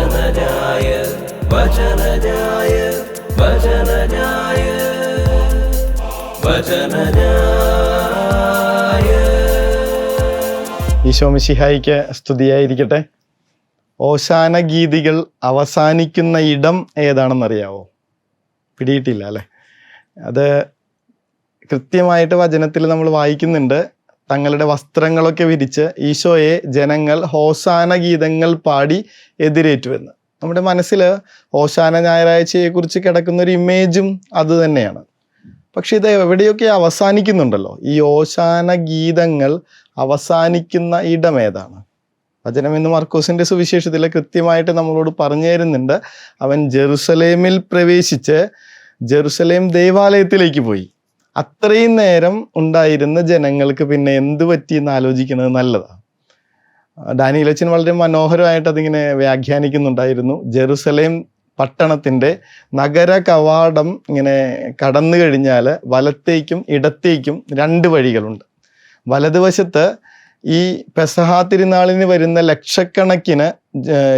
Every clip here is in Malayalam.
വചനജായ വചനജായ വചനജായ വചനജായ ഈശോമിശിഹായിക്ക് സ്തുതിയായിരിക്കട്ടെ. ഓശാന ഗീതികൾ അവസാനിക്കുന്ന ഇടം ഏതാണെന്നറിയാവോ? പിടിയിട്ടില്ല അല്ലേ? അത് കൃത്യമായിട്ട് വചനത്തിൽ നമ്മൾ വായിക്കുന്നുണ്ട്. തങ്ങളുടെ വസ്ത്രങ്ങളൊക്കെ വിരിച്ച് ഈശോയെ ജനങ്ങൾ ഹോസാന ഗീതങ്ങൾ പാടി എതിരേറ്റുവെന്ന്. നമ്മുടെ മനസ്സിൽ ഹോസാന ഞായറാഴ്ചയെക്കുറിച്ച് കിടക്കുന്ന ഒരു ഇമേജും അത് തന്നെയാണ്. പക്ഷെ ഇത് എവിടെയൊക്കെ അവസാനിക്കുന്നുണ്ടല്ലോ? ഈ ഓശാന ഗീതങ്ങൾ അവസാനിക്കുന്ന ഇടം ഏതാണ്? വചനം എന്ന് മർക്കോസിന്റെ സുവിശേഷത്തിൽ കൃത്യമായിട്ട് നമ്മളോട് പറഞ്ഞു തരുന്നുണ്ട്. അവൻ ജെറുസലേമിൽ പ്രവേശിച്ച് ജെറുസലേം ദേവാലയത്തിലേക്ക് പോയി. അത്രയും നേരം ഉണ്ടായിരുന്ന ജനങ്ങൾക്ക് പിന്നെ എന്ത് പറ്റി എന്ന് ആലോചിക്കുന്നത് നല്ലതാണ് ഡാനിയിലച്ചൻ വളരെ മനോഹരമായിട്ട് അതിങ്ങനെ വ്യാഖ്യാനിക്കുന്നുണ്ടായിരുന്നു. ജെറുസലേം പട്ടണത്തിന്റെ നഗര കവാടം ഇങ്ങനെ കടന്നു കഴിഞ്ഞാൽ വലത്തേക്കും ഇടത്തേക്കും രണ്ട് വഴികളുണ്ട്. വലതുവശത്ത് ഈ പെസഹ തിരുനാളിന് വരുന്ന ലക്ഷക്കണക്കിന്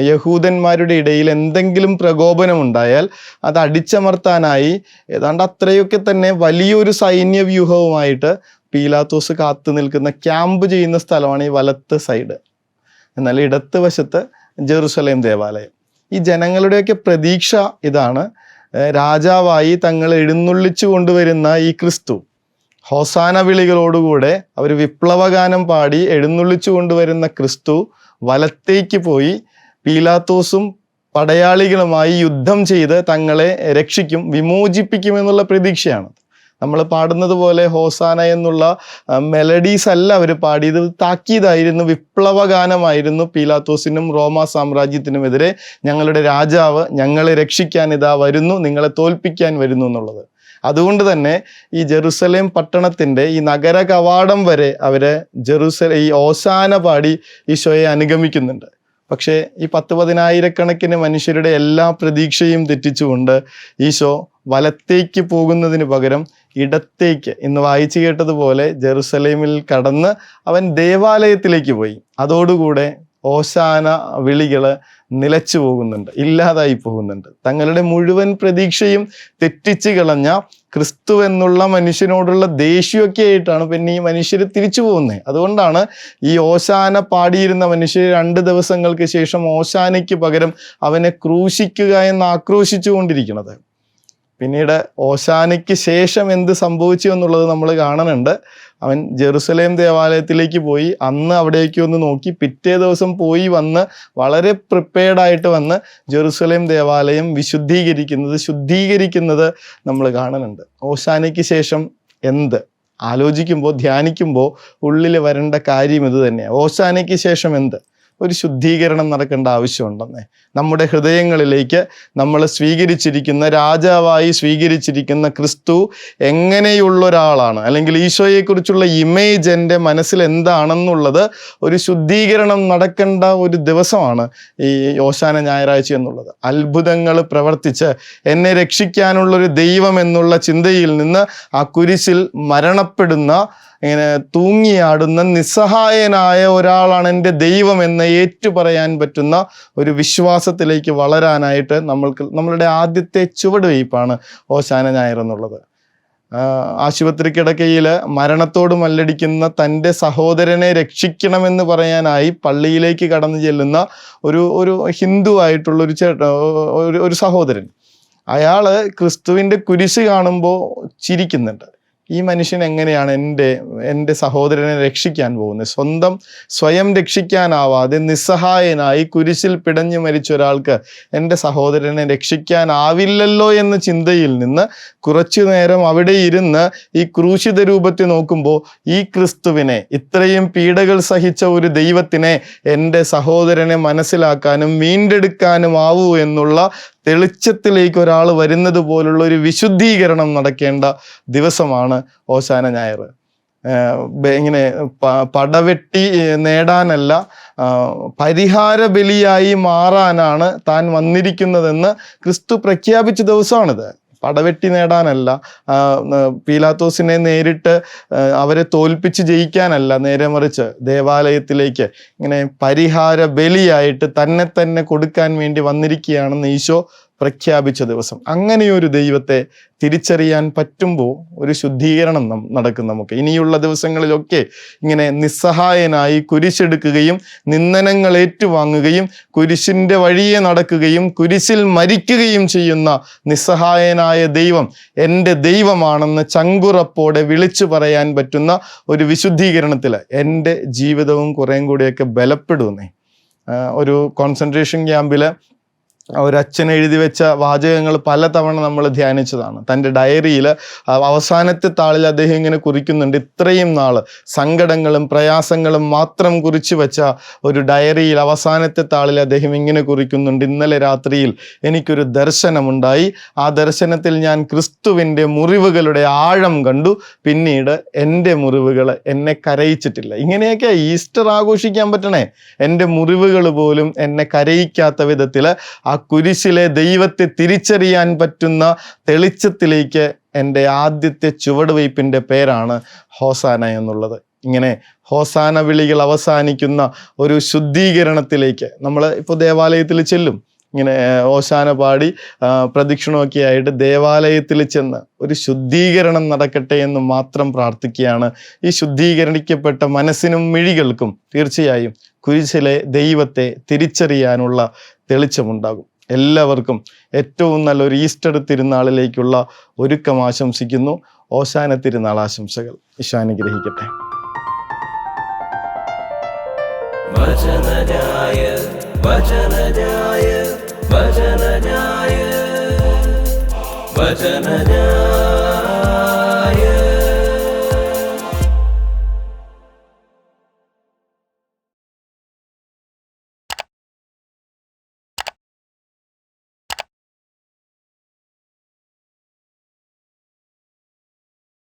യഹൂദന്മാരുടെ ഇടയിൽ എന്തെങ്കിലും പ്രകോപനം ഉണ്ടായാൽ അത് അടിച്ചമർത്താനായി ഏതാണ്ട് അത്രയൊക്കെ തന്നെ വലിയൊരു സൈന്യ വ്യൂഹവുമായിട്ട് പീലാത്തോസ് കാത്തു നിൽക്കുന്ന ക്യാമ്പ് ചെയ്യുന്ന സ്ഥലമാണ് ഈ വലത്ത് സൈഡ്. എന്നാൽ ഇടത്ത് വശത്ത് ജെറുസലേം ദേവാലയം. ഈ ജനങ്ങളുടെയൊക്കെ പ്രതീക്ഷ ഇതാണ്. രാജാവായി തങ്ങൾ എഴുന്നള്ളിച്ചു കൊണ്ടുവരുന്ന ഈ ക്രിസ്തു. ഹോസാന വിളികളോടുകൂടെ അവർ വിപ്ലവഗാനം പാടി എഴുന്നള്ളിച്ചു കൊണ്ടുവരുന്ന ക്രിസ്തു വലത്തേക്ക് പോയി പീലാത്തോസും പടയാളികളുമായി യുദ്ധം ചെയ്ത് തങ്ങളെ രക്ഷിക്കും വിമോചിപ്പിക്കുമെന്നുള്ള പ്രതീക്ഷയാണ്. നമ്മൾ പാടുന്നത് പോലെ ഹോസാന എന്നുള്ള മെലഡീസ് അല്ല അവർ പാടിയത്. താക്കീതായിരുന്നു വിപ്ലവഗാനമായിരുന്നു പീലാത്തോസിനും റോമ സാമ്രാജ്യത്തിനുമെതിരെ. ഞങ്ങളുടെ രാജാവ് ഞങ്ങളെ രക്ഷിക്കാൻ ഇതാ വരുന്നു നിങ്ങളെ തോൽപ്പിക്കാൻ വരുന്നു എന്നുള്ളത്. അതുകൊണ്ട് തന്നെ ഈ ജെറുസലേം പട്ടണത്തിന്റെ ഈ നഗര കവാടം വരെ അവരെ ജെറുസലേ ഈ ഓശാന പാടി ഈശോയെ അനുഗമിക്കുന്നുണ്ട്. പക്ഷേ ഈ പത്ത് പതിനായിരക്കണക്കിന് മനുഷ്യരുടെ എല്ലാ പ്രതീക്ഷയും തെറ്റിച്ചുകൊണ്ട് ഈശോ വലത്തേക്ക് പോകുന്നതിന് പകരം ഇടത്തേക്ക് ഇന്ന് വായിച്ചു കേട്ടതുപോലെ ജെറുസലേമിൽ കടന്ന് അവൻ ദേവാലയത്തിലേക്ക് പോയി. അതോടുകൂടെ ഓശാന വിളികൾ നിലച്ചു പോകുന്നുണ്ട് ഇല്ലാതായി പോകുന്നുണ്ട്. തങ്ങളുടെ മുഴുവൻ പ്രതീക്ഷയും തെറ്റിച്ച് കളഞ്ഞ ക്രിസ്തു എന്നുള്ള മനുഷ്യനോടുള്ള ദേഷ്യമൊക്കെ ആയിട്ടാണ് പിന്നെ ഈ മനുഷ്യർ തിരിച്ചു പോകുന്നത് അതുകൊണ്ടാണ് ഈ ഓശാന പാടിയിരുന്ന മനുഷ്യർ രണ്ട് ദിവസങ്ങൾക്ക് ശേഷം ഓശാനയ്ക്ക് പകരം അവനെ ക്രൂശിക്കുക എന്ന് ആക്രോശിച്ചു കൊണ്ടിരിക്കുന്നത്. പിന്നീട് ഓശാനയ്ക്ക് ശേഷം എന്ത് സംഭവിച്ചു എന്നുള്ളത് നമ്മൾ കാണുന്നുണ്ട്. അവൻ ജെറുസലേം ദേവാലയത്തിലേക്ക് പോയി. അന്ന് അവിടേക്ക് ഒന്ന് നോക്കി. പിറ്റേ ദിവസം പോയി വന്ന് വളരെ പ്രിപ്പയർഡ് ആയിട്ട് വന്ന് ജെറുസലേം ദേവാലയം വിശുദ്ധീകരിക്കുന്നത് ശുദ്ധീകരിക്കുന്നത് നമ്മൾ കാണുന്നുണ്ട് ഓശാനയ്ക്ക് ശേഷം എന്ത്? ആലോചിക്കുമ്പോൾ ധ്യാനിക്കുമ്പോൾ ഉള്ളിൽ വരേണ്ട കാര്യം ഇത് തന്നെയാണ് ഓശാനയ്ക്ക് ശേഷം എന്ത്? ഒരു ശുദ്ധീകരണം നടക്കേണ്ട ആവശ്യമുണ്ടെന്നേ. നമ്മുടെ ഹൃദയങ്ങളിലേക്ക് നമ്മൾ സ്വീകരിച്ചിരിക്കുന്ന രാജാവായി സ്വീകരിച്ചിരിക്കുന്ന ക്രിസ്തു എങ്ങനെയുള്ള ഒരാളാണ് അല്ലെങ്കിൽ ഈശോയെക്കുറിച്ചുള്ള ഇമേജ് എന്റെ മനസ്സിൽ എന്താണെന്നുള്ളത് ഒരു ശുദ്ധീകരണം നടക്കേണ്ട ഒരു ദിവസമാണ് ഈ ഓശാന ഞായറാഴ്ച എന്നുള്ളത്. അത്ഭുതങ്ങൾ പ്രവർത്തിച്ച് എന്നെ രക്ഷിക്കാനുള്ളൊരു ദൈവം എന്നുള്ള ചിന്തയിൽ നിന്ന് ആ കുരിശിൽ മരണപ്പെടുന്ന ഇങ്ങനെ തൂങ്ങിയാടുന്ന നിസ്സഹായനായ ഒരാളാണ് എന്റെ ദൈവം എന്ന് ഏറ്റുപറയാൻ പറ്റുന്ന ഒരു വിശ്വാസത്തിലേക്ക് വളരാനായിട്ട് നമ്മൾക്ക് നമ്മളുടെ ആദ്യത്തെ ചുവടുവയ്പ്പാണ് ഓശാന ഞായർ എന്നുള്ളത്. ആശുപത്രി കിടക്കയിൽ മരണത്തോട് മല്ലടിക്കുന്ന തന്റെ സഹോദരനെ രക്ഷിക്കണമെന്ന് പറയാനായി പള്ളിയിലേക്ക് കടന്നു ചെല്ലുന്ന ഒരു ഒരു ഹിന്ദു ആയിട്ടുള്ള ഒരു ചേട്ട ഒരു സഹോദരൻ. അയാൾ ക്രിസ്തുവിന്റെ കുരിശ് കാണുമ്പോൾ ചിരിക്കുന്നുണ്ട്. ഈ മനുഷ്യൻ എങ്ങനെയാണ് എന്റെ എന്റെ സഹോദരനെ രക്ഷിക്കാൻ പോകുന്നത്? സ്വന്തം സ്വയം രക്ഷിക്കാനാവാതെ നിസ്സഹായനായി കുരിശിൽ പിടഞ്ഞു മരിച്ച ഒരാൾക്ക് എന്റെ സഹോദരനെ രക്ഷിക്കാനാവില്ലല്ലോ എന്ന ചിന്തയിൽ നിന്ന് കുറച്ചു നേരം അവിടെ ഇരുന്ന് ഈ ക്രൂശിത രൂപത്തിൽ നോക്കുമ്പോൾ ഈ ക്രിസ്തുവിനെ ഇത്രയും പീഡകൾ സഹിച്ച ഒരു ദൈവത്തിനെ എന്റെ സഹോദരനെ മനസ്സിലാക്കാനും വീണ്ടെടുക്കാനും ആവൂ എന്നുള്ള തെളിച്ചത്തിലേക്ക് ഒരാൾ വരുന്നത് പോലുള്ള ഒരു വിശുദ്ധീകരണം നടക്കേണ്ട ദിവസമാണ് ഓശാന ഞായർ. ഇങ്ങനെ പടവെട്ടി നേടാനല്ല പരിഹാര ബലിയായി മാറാനാണ് താൻ വന്നിരിക്കുന്നതെന്ന് ക്രിസ്തു പ്രഖ്യാപിച്ച ദിവസമാണിത്. പടവെട്ടി നേടാനല്ല. പീലാത്തോസിനെ നേരിട്ട് അവരെ തോൽപ്പിച്ച് ജയിക്കാനല്ല നേരെ മറിച്ച് ദേവാലയത്തിലേക്ക് ഇങ്ങനെ പരിഹാര ബലിയായിട്ട് തന്നെ തന്നെ കൊടുക്കാൻ വേണ്ടി വന്നിരിക്കുകയാണെന്ന് ഈശോ പ്രഖ്യാപിച്ച ദിവസം. അങ്ങനെയൊരു ദൈവത്തെ തിരിച്ചറിയാൻ പറ്റുമ്പോൾ ഒരു ശുദ്ധീകരണം നടക്കും നമുക്ക്. ഇനിയുള്ള ദിവസങ്ങളിലൊക്കെ ഇങ്ങനെ നിസ്സഹായനായി കുരിശെടുക്കുകയും നിന്ദനങ്ങൾ ഏറ്റുവാങ്ങുകയും കുരിശിന്റെ വഴിയെ നടക്കുകയും കുരിശിൽ മരിക്കുകയും ചെയ്യുന്ന നിസ്സഹായനായ ദൈവം എന്റെ ദൈവമാണെന്ന് ചങ്കുറപ്പോടെ വിളിച്ചു പറയാൻ പറ്റുന്ന ഒരു വിശുദ്ധീകരണത്തിൽ എന്റെ ജീവിതവും കുറേം കൂടിയൊക്കെ ബലപ്പെടുന്നേ. ഒരു കോൺസെൻട്രേഷൻ ക്യാമ്പിൽ ഒരു അച്ഛൻ എഴുതി വെച്ച വാചകങ്ങൾ പലതവണ നമ്മൾ ധ്യാനിച്ചതാണ്. തന്റെ ഡയറിയിൽ അവസാനത്തെ താളിൽ അദ്ദേഹം ഇങ്ങനെ കുറിക്കുന്നുണ്ട്. ഇത്രയും നാൾ സങ്കടങ്ങളും പ്രയാസങ്ങളും മാത്രം കുറിച്ചു വെച്ച ഒരു ഡയറിയിൽ അവസാനത്തെ താളിൽ അദ്ദേഹം ഇങ്ങനെ കുറിക്കുന്നുണ്ട്. ഇന്നലെ രാത്രിയിൽ എനിക്കൊരു ദർശനമുണ്ടായി. ആ ദർശനത്തിൽ ഞാൻ ക്രിസ്തുവിന്റെ മുറിവുകളുടെ ആഴം കണ്ടു. പിന്നീട് എന്റെ മുറിവുകൾ എന്നെ കരയിച്ചിട്ടില്ല. ഇങ്ങനെയൊക്കെ ഈസ്റ്റർ ആഘോഷിക്കാൻ പറ്റണേ. എന്റെ മുറിവുകൾ പോലും എന്നെ കരയിക്കാത്ത വിധത്തിൽ ആ കുരിശിലെ ദൈവത്തെ തിരിച്ചറിയാൻ പറ്റുന്ന തെളിച്ചത്തിലേക്ക് എന്റെ ആദ്യത്തെ ചുവടുവയ്പ്പിന്റെ പേരാണ് ഹോസാന എന്നുള്ളത്. ഇങ്ങനെ ഹോസാന വിളികൾ അവസാനിക്കുന്ന ഒരു ശുദ്ധീകരണത്തിലേക്ക് നമ്മൾ ഇപ്പോൾ ദേവാലയത്തിൽ ചെല്ലും. ഇങ്ങനെ ഓശാന പാടി പ്രദക്ഷിണമൊക്കെ ആയിട്ട് ദേവാലയത്തിൽ ചെന്ന് ഒരു ശുദ്ധീകരണം നടക്കട്ടെ എന്ന് മാത്രം പ്രാർത്ഥിക്കുകയാണ്. ഈ ശുദ്ധീകരിക്കപ്പെട്ട മനസ്സിനും മിഴികൾക്കും തീർച്ചയായും കുരിശിലെ ദൈവത്തെ തിരിച്ചറിയാനുള്ള തെളിച്ചമുണ്ടാകും. എല്ലാവർക്കും ഏറ്റവും നല്ലൊരു ഈസ്റ്റർ തിരുനാളിലേക്കുള്ള ഒരുക്കം ആശംസിക്കുന്നു. ഓശാന തിരുനാൾ ആശംസകൾ. ഈശാനുഗ്രഹിക്കട്ടെ വചനജായ വചനജായ വചനജായ വചനജായ